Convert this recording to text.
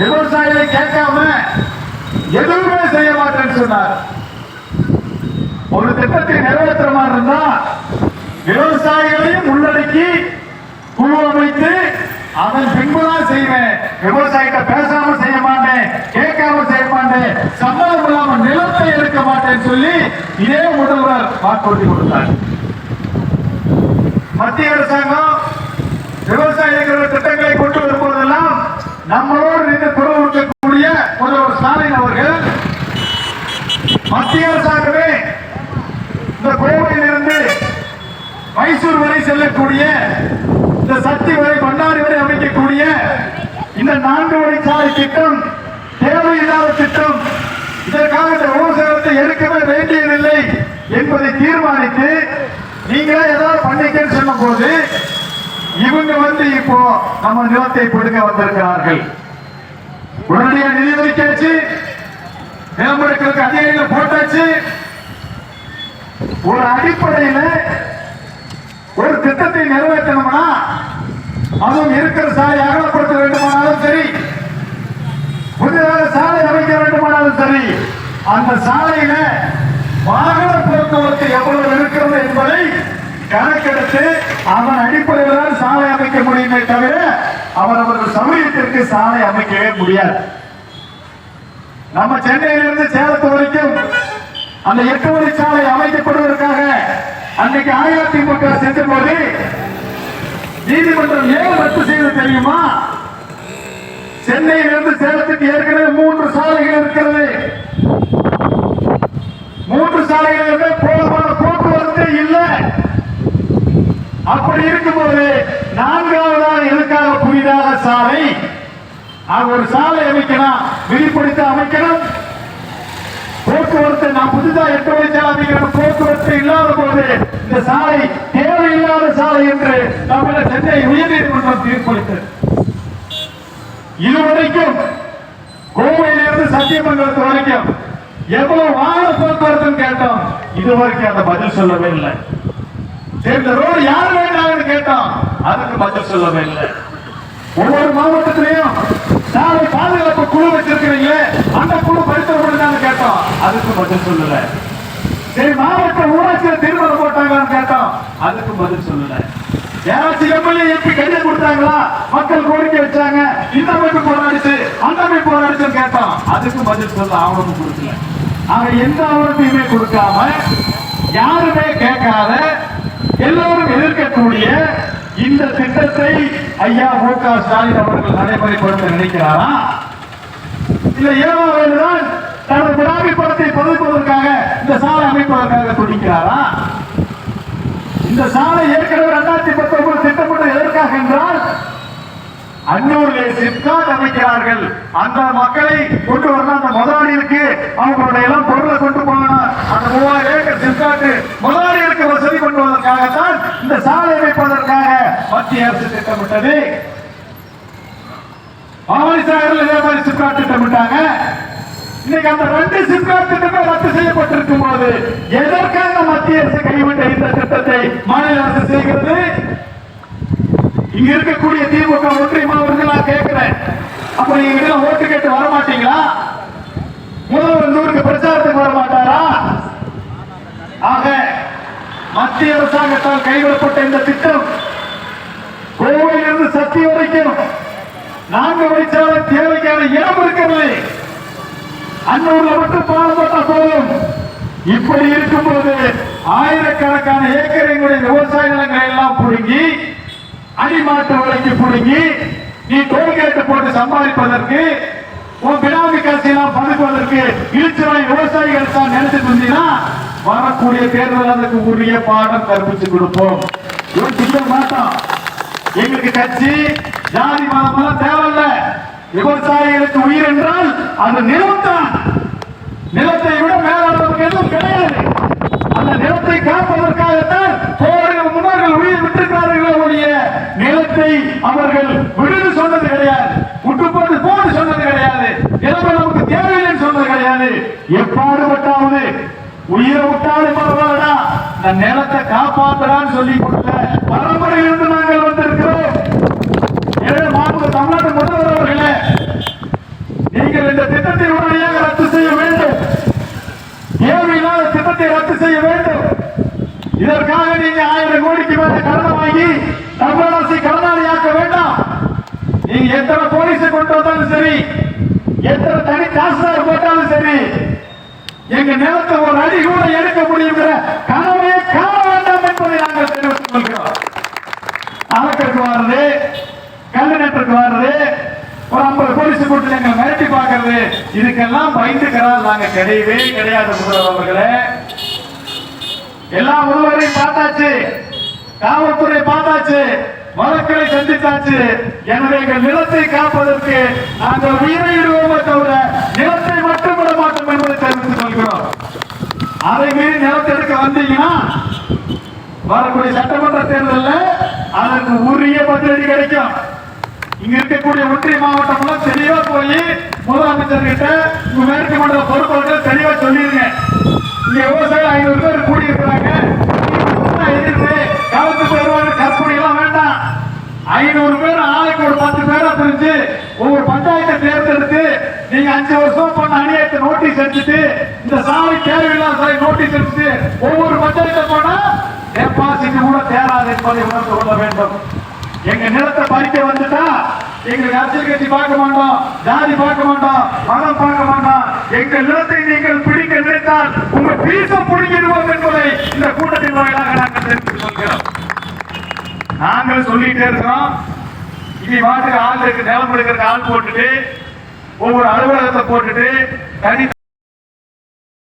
விவசாயிகளை கேட்காம எதுவுமே செய்ய மாட்டேன்னு சொன்னார். ஒரு திட்டத்தை நிறைவேற்ற மாதிரி இருந்தா விவசாயிகளையும் உள்ளடக்கி குழு அமைத்து அதன் பின்புதான் செய்வேன். விவசாயிகிட்ட பேசாம செய்ய மாட்டேன் கேட்காம செய்ய மாட்டேன் சம்பளம் இல்லாம நிலத்தை எடுக்க மாட்டேன்னு சொல்லி இதே முதல்வர் வாக்குறுதி கொடுத்தார். மத்திய அரசாங்கம் விவசாயிகள் திட்டங்களை கொண்டு வரும்போதெல்லாம் நம்மளோடு நின்று குரல் கொடுக்கக்கூடிய முதல்வர் ஸ்டாலின் அவர்கள் மத்திய அரசாகவே இந்த கோவையிலிருந்து மைசூர் வரை செல்லக்கூடிய இந்த சக்தி வரை பண்டாரி வரை அமைக்கக்கூடிய இந்த நான்கு வழி சாலை திட்டம் தேவையில்லாத திட்டம் இதற்காக இந்த விவசாயத்தை எடுக்கவே வேண்டியதில்லை என்பதை தீர்மானித்து நீங்களே ஏதாவது பண்ணிக்கன்னு சொல்லும் போது இவங்க வந்து இப்போ நம்ம நிலத்தை பிடுங்க வந்திருக்கிறார்கள். உடனடியாக நிதி ஒதுக்கியாச்சு. நிலமெடுக்கிறதுக்கு அதிகாரிகள் போட்டாச்சு. ஒரு அடிப்படையில் ஒரு திட்டத்தை நிறைவேற்றணும்னா அதுவும் இருக்கிற சாலை அகலப்படுத்த வேண்டுமானாலும் சரி புதிதாக சாலை அமைக்க வேண்டுமானாலும் சரி அந்த சாலையில வாகன போக்குவரத்து எவ்வளவு இருக்கிறது என்பதை கணக்கெடுத்து அவன் அடிப்படையில் தான் சாலை அமைக்க முடியுமே தவிர அவரவர்கள் சமூகத்திற்கு சாலை அமைக்கவே முடியாது. நம்ம சென்னையிலிருந்து சேலத்து வரைக்கும் அந்த எட்டு வழி சாலை அமைக்கப்படுவதற்காக அன்னைக்கு அஇஅதிமுக சென்ற போது நீதிமன்றம் ஏன் ரத்து செய்து தெரியுமா? சென்னையிலிருந்து சேலத்துக்கு ஏற்கனவே மூன்று சாலைகள் இருக்கிறது. மூன்று சாலைகள் போதும் போக்குவரத்து இல்லை அப்படி இருக்கும்போது நான்காவதாக எதுக்காக புதிதாக சாலை. அது ஒரு சாலை அமைக்கணும் விரிப்படுத்த அமைக்கணும். போக்குவரத்து நான் புதுதா எட்டு வழி சாலை போக்குவரத்து இல்லாத போது இந்த சாலை தேவையில்லாத சாலை என்று தமிழக சென்னை உயர்நீதிமன்றம் தீர்ப்பளித்தது. இதுவரைக்கும் கோவையிலிருந்து சத்தியமங்கலத்து வரைக்கும் எவ்வளவு வாகன போக்குவரத்துன்னு கேட்டோம் இதுவரைக்கும் அந்த பதில் சொல்லவே இல்லை. இந்த ரோடு யார் வேண்டாம்னு கேட்டோம் அதுக்கு பதில் சொல்லவே இல்லை. ஒவ்வொரு மாவட்டத்திலையும் சாலை பாதுகாப்பு குழு வச்சிருக்கிறீங்களே அந்த குழு பரிசோதனை கேட்டோம் அதுக்கு பதில் சொல்லல. சரி மாவட்ட ஊராட்சியில் தீர்மானம் போட்டாங்களான்னு கேட்டோம் அதுக்கு பதில் சொல்லல. யாராச்சும் எம்எல்ஏ எம்பி கையை கொடுத்தாங்களா? மக்கள் கோரிக்கை வச்சாங்க. இந்த அமைப்பு போராடிச்சு அந்த அமைப்பு போராடிச்சுன்னு கேட்டோம் அதுக்கு பதில் சொல்ல ஆவணம் கொடுக்கல. ஆக எந்த ஆவணத்தையுமே கொடுக்காம யாருமே கேட்காத எல்லோரும் எதிர்க்கக்கூடிய இந்த திட்டத்தை ஐயா மு க ஸ்டாலின் அவர்கள் நடைமுறைப்படுத்த நினைக்கிறாரா? இல்ல ஏவாவேலுதான் தனது பிராமிப்படத்தை பதுக்குவதற்காக இந்த சாலை அமைப்பதற்காக துடிக்கிறாரா இந்த சாலை ஏற்கனவே இரண்டாயிரத்தி பத்தொன்பது அன்னூரிலே சிப்காட் அமைக்கிறார்கள் அந்த மக்களை கொண்டு வர அந்த முதலாளிகளுக்கு அவங்களுடைய எல்லாம் பொருளை கொண்டு போகணும் அந்த மூவாயிரம் ஏக்கர் சிப்காட்டு முதலாளிகளுக்கு வசதி கொண்டு வருவதற்காகத்தான் இந்த சாலை அமைப்பதற்காக மத்திய அரசு திட்டமிட்டது. ஆவணிசாகரில் இதே மாதிரி சிப்காட் திட்டமிட்டாங்க. இன்னைக்கு அந்த ரெண்டு சிப்காட் திட்டமே ரத்து செய்யப்பட்டிருக்கும் போது எதற்காக மத்திய அரசு கைவிட்ட இந்த திட்டத்தை மாநில அரசு செய்கிறது? இங்க இருக்கக்கூடிய திமுக ஒன்றிய மாவட்டத்தில் நான் கேட்கிறேன் அப்ப நீங்க இதெல்லாம் ஓட்டு கேட்டு வர மாட்டீங்களா முதல்வர் இந்த ஊருக்கு பிரச்சாரத்துக்கு வர மாட்டாரா ஆக மத்திய அரசாங்கத்தால் கைவிடப்பட்ட இந்த திட்டம் கோவையிலிருந்து சக்தி வரைக்கும் நான்கு வழிச்சாலை தேவைக்கான இடம் இருக்கிறது அன்னூர்ல மட்டும் பாலம் போட்டா போதும். இப்படி இருக்கும்போது ஆயிரக்கணக்கான ஏக்கர் எங்களுடைய விவசாய நிலங்களை எல்லாம் புடுங்கி அடிமாட்டு விலைக்கு புடுங்கி நீ டோல்கேட்டு போட்டு சம்பாதிப்பதற்கு உன் பினாமி காசு எல்லாம் பதுக்குவதற்கு இழுச்சவாய் விவசாயிகள் தான் நினைச்சிட்டு இருந்தீங்கன்னா வரக்கூடிய தேர்தல் அதுக்கு உரிய பாடம் கற்பிச்சு கொடுப்போம். யோசிக்க மாட்டோம் எங்களுக்கு கட்சி ஜாதி மதம் எல்லாம் தேவையில்ல. விவசாயிகளுக்கு உயிர் என்றால் அது நிலம்தான். நிலத்தை விட மேலாளருக்கு எதுவும் கிடையாது. அந்த நிலத்தை காப்பதற்காகத்தான் போர்கள் முன்னோர்கள் உயிர் விட்டிருக்கிறார்கள் ஒழிய இதை அவர்கள் விடுதி சொன்னது கிடையாது. முட்டுப்போட்டு போட்டு சொன்னது கிடையாது. இழப்பு நமக்கு தேவையில்லைன்னு சொன்னது கிடையாது. எப்பாடு எப்பாடுபட்டாவது உயிரை விட்டாலும் பரவாயில்லடா. இந்த நிலத்தை காப்பாத்தலான்னு சொல்லி கொடுத்த பரம்பரையிலிருந்து நாங்கள் வந்திருக்கிறோம். ஏழு மாநில தமிழ்நாடு முதல்வர் அவர்களே நீங்கள் இந்த திட்டத்தை உடனடியாக ரத்து செய்ய வேண்டும். தேவையில்லாத திட்டத்தை ரத்து செய்ய வேண்டும். இதற்காக நீங்க ஆயிரம் கோடிக்கு மேல கடன் வாங்கி தமிழரசை கடனாளியாக்க வேண்டாம். நீங்க எத்தனை போலீஸை கொண்டு வந்தாலும் சரி எத்தனை தனி தாசில்தார் போட்டாலும் சரி எங்க நிலத்தை ஒரு அடி கூட எடுக்க முடியுங்கிற கனவையே காண வேண்டாம் என்பதை நாங்கள் தெரிவித்துக் கொள்கிறோம். அரக்கருக்கு வர்றது கல்லு வர்றது ஒரு ஐம்பது போலீஸ் கூட்டு எங்க மிரட்டி பார்க்கறது இதுக்கெல்லாம் பயந்துக்கிறார் நாங்க கிடையவே கிடையாது முதல்வர் அவர்களே. எல்லா ஒருவரையும் பார்த்தாச்சு. காவல்துறை பார்த்தாச்சு வழக்களை சந்தித்தாச்சு. எனவே எங்கள் நிலத்தை காப்பதற்கு நாங்கள் உயிரை இடுவோமே தவிர நிலத்தை மட்டும் விட மாட்டோம் என்பதை தெரிவித்துக் கொள்கிறோம். அதை மீறி நிலத்தை எடுக்க வந்தீங்கன்னா வரக்கூடிய சட்டமன்ற தேர்தலில் அதற்கு உரிய பதிலடி கிடைக்கும். இங்க இருக்கக்கூடிய ஒன்றிய மாவட்டம் எல்லாம் தெளிவா போய் முதலமைச்சர் கிட்ட மேற்கு மண்டல பொறுப்பாளர்கள் தெளிவா சொல்லிருங்க. இங்க விவசாயம் ஐநூறு பேர் கூடி இருக்கிறாங்க ஐநூறு பேர் ஆளுக்கு ஒரு பத்து பேரை பிரிஞ்சு ஒவ்வொரு பஞ்சாயத்தை தேர்ந்தெடுத்து நீங்க அஞ்சு வருஷம் பண்ண அநியாயத்தை நோட்டீஸ் அடிச்சுட்டு இந்த சாலை தேவையில்லாத சாலை நோட்டீஸ் அடிச்சுட்டு ஒவ்வொரு பஞ்சாயத்தை போனா டெபாசிட் கூட தேராது என்பதை உணர்ந்து கொள்ள வேண்டும். எங்க நிலத்தை பறிக்க வந்துட்டா எங்களுக்கு அரசியல் கட்சி பார்க்க மாட்டோம் ஜாதி பார்க்க மாட்டோம் மதம் பார்க்க மாட்டோம். எங்கள் நிலத்தை நீங்கள் பிடிக்க நினைத்தால் உங்க பீசம் பிடிக்கிடுவோம் என்பதை நாங்கள் சொல்லிட்டே இருக்கிறோம். இனி மாற்று ஆள் இருக்கு நிலம் எடுக்கிறதுக்கு ஆள் போட்டுட்டு ஒவ்வொரு அலுவலகத்தை போட்டுட்டு தனி